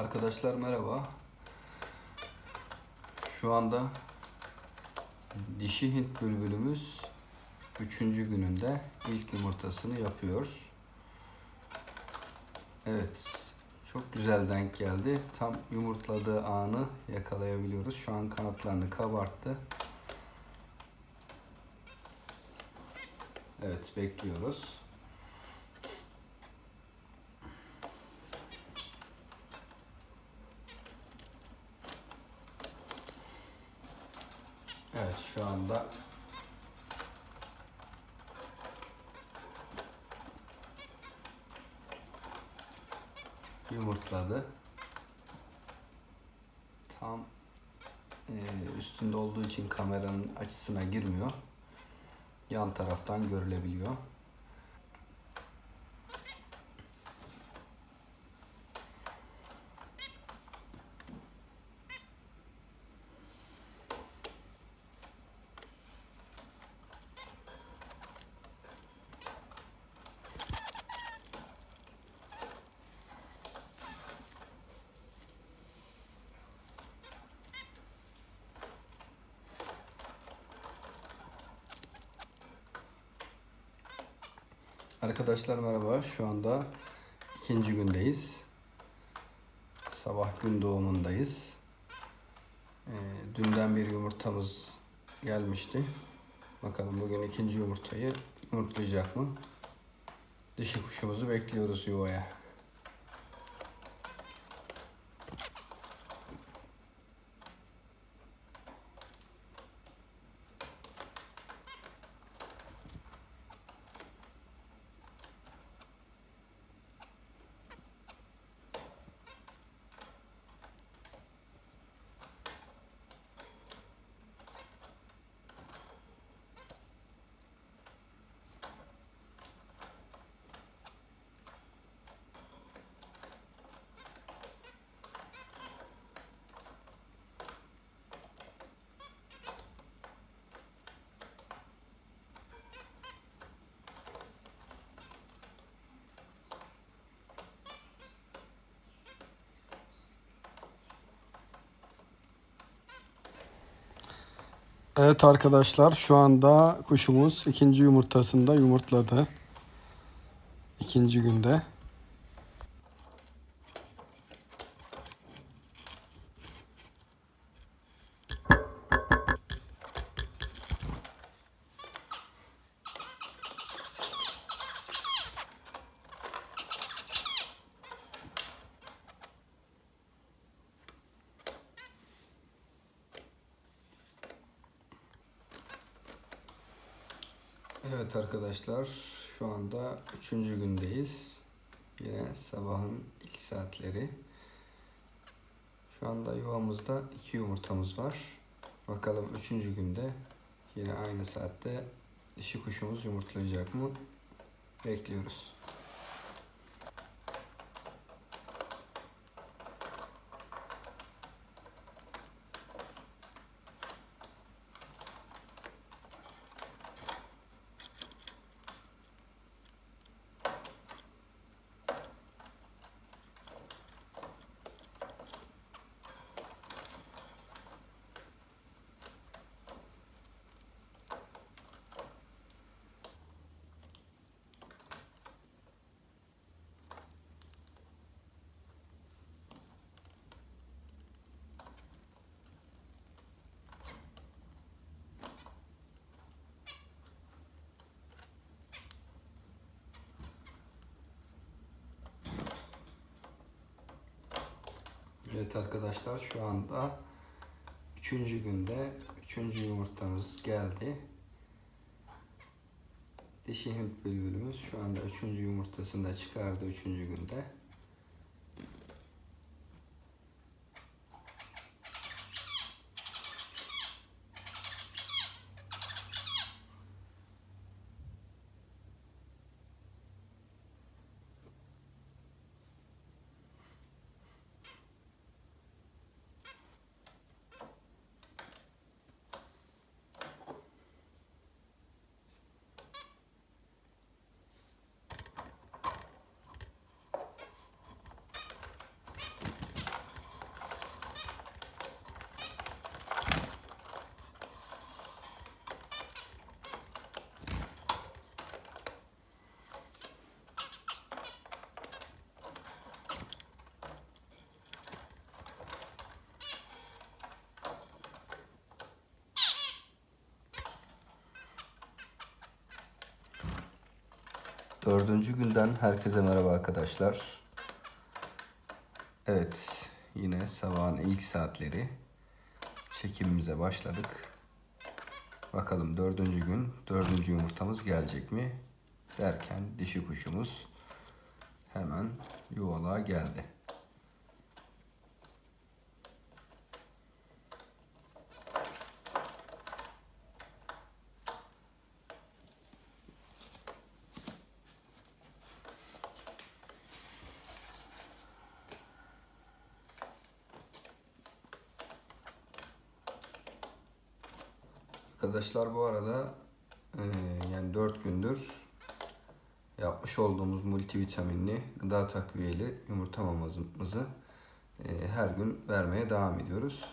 Arkadaşlar merhaba. Şu anda dişi Hint bülbülümüz 3. gününde ilk yumurtasını yapıyor. Evet. Çok güzel denk geldi. Tam yumurtladığı anı yakalayabiliyoruz. Şu an kanatlarını kabarttı. Evet bekliyoruz. Evet şu anda yumurtladı. Tam e, üstünde olduğu için kameranın açısına girmiyor. Yan taraftan görülebiliyor. Arkadaşlar merhaba. Şu anda ikinci gündeyiz. Sabah gün doğumundayız. Ee, dünden bir yumurtamız gelmişti. Bakalım bugün ikinci yumurtayı yumurtlayacak mı? Dişi kuşumuzu bekliyoruz yuvaya. Evet arkadaşlar şu anda kuşumuz ikinci yumurtasında yumurtladı. İkinci günde. Evet arkadaşlar şu anda üçüncü gündeyiz. Yine sabahın ilk saatleri. Şu anda yuvamızda iki yumurtamız var. Bakalım üçüncü günde yine aynı saatte dişi kuşumuz yumurtlayacak mı? Bekliyoruz. Evet arkadaşlar şu anda üçüncü günde üçüncü yumurtamız geldi. Dişi Hint bülbülümüz şu anda üçüncü yumurtasını da çıkardı üçüncü günde. Dördüncü günden herkese merhaba arkadaşlar. Evet, yine sabahın ilk saatleri çekimimize başladık. Bakalım dördüncü gün dördüncü yumurtamız gelecek mi? Derken dişi kuşumuz hemen yuvalığa geldi. Arkadaşlar bu arada e, yani 4 gündür yapmış olduğumuz multivitaminli gıda takviyeli yumurta mamamızı e, her gün vermeye devam ediyoruz.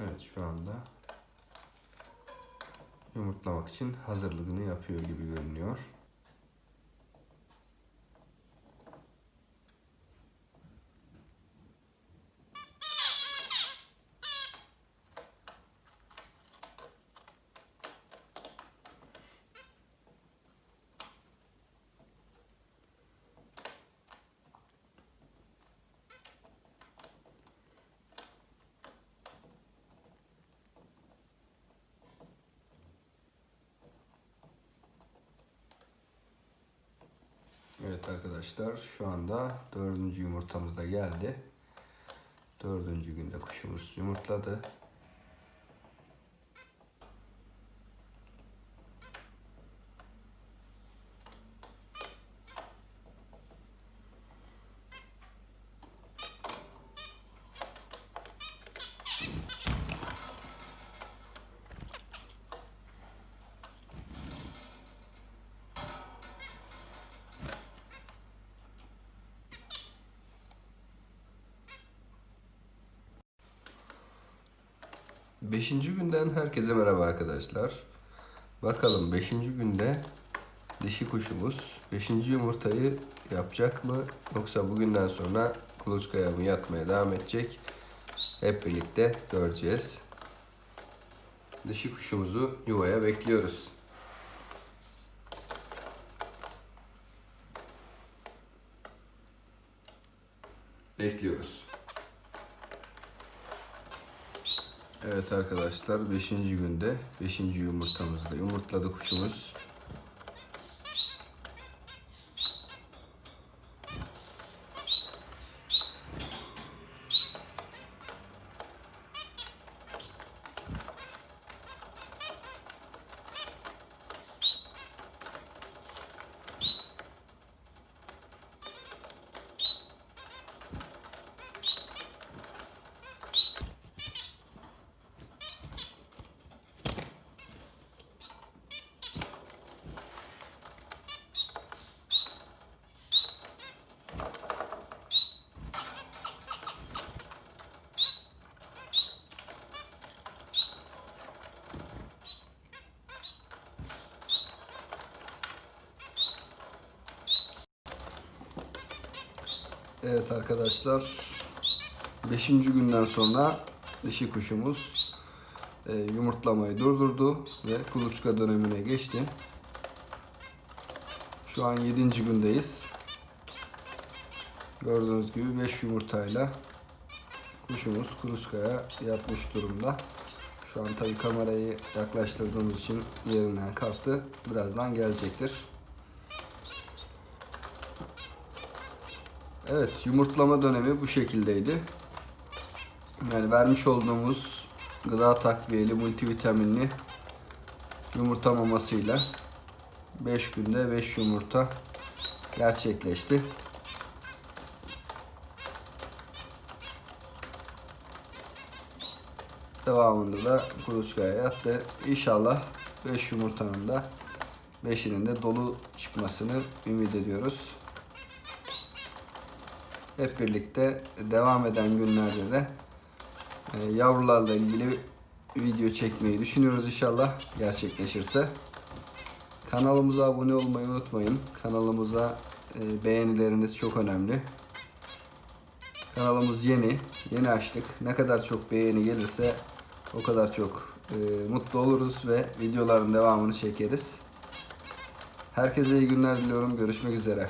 Evet şu anda yumurtlamak için hazırlığını yapıyor gibi görünüyor. Evet arkadaşlar şu anda dördüncü yumurtamız da geldi. Dördüncü günde kuşumuz yumurtladı. Beşinci günden herkese merhaba arkadaşlar. Bakalım beşinci günde dişi kuşumuz beşinci yumurtayı yapacak mı yoksa bugünden sonra kuluçkaya mı yatmaya devam edecek? Hep birlikte göreceğiz. Dişi kuşumuzu yuvaya bekliyoruz. Bekliyoruz. Evet arkadaşlar 5. günde 5. yumurtamızı da yumurtladı kuşumuz. Evet arkadaşlar 5. günden sonra dişi kuşumuz e, yumurtlamayı durdurdu ve kuluçka dönemine geçti. Şu an 7. gündeyiz. Gördüğünüz gibi 5 yumurtayla kuşumuz kuluçkaya yatmış durumda. Şu an tabii kamerayı yaklaştırdığımız için yerinden kalktı. Birazdan gelecektir. Evet yumurtlama dönemi bu şekildeydi. Yani vermiş olduğumuz gıda takviyeli multivitaminli yumurta mamasıyla 5 günde 5 yumurta gerçekleşti. Devamında da kuluçkaya yattı. İnşallah 5 yumurtanın da 5'inin de dolu çıkmasını ümit ediyoruz. Hep birlikte devam eden günlerde de e, yavrularla ilgili video çekmeyi düşünüyoruz inşallah gerçekleşirse. Kanalımıza abone olmayı unutmayın. Kanalımıza e, beğenileriniz çok önemli. Kanalımız yeni. Yeni açtık. Ne kadar çok beğeni gelirse o kadar çok e, mutlu oluruz ve videoların devamını çekeriz. Herkese iyi günler diliyorum. Görüşmek üzere.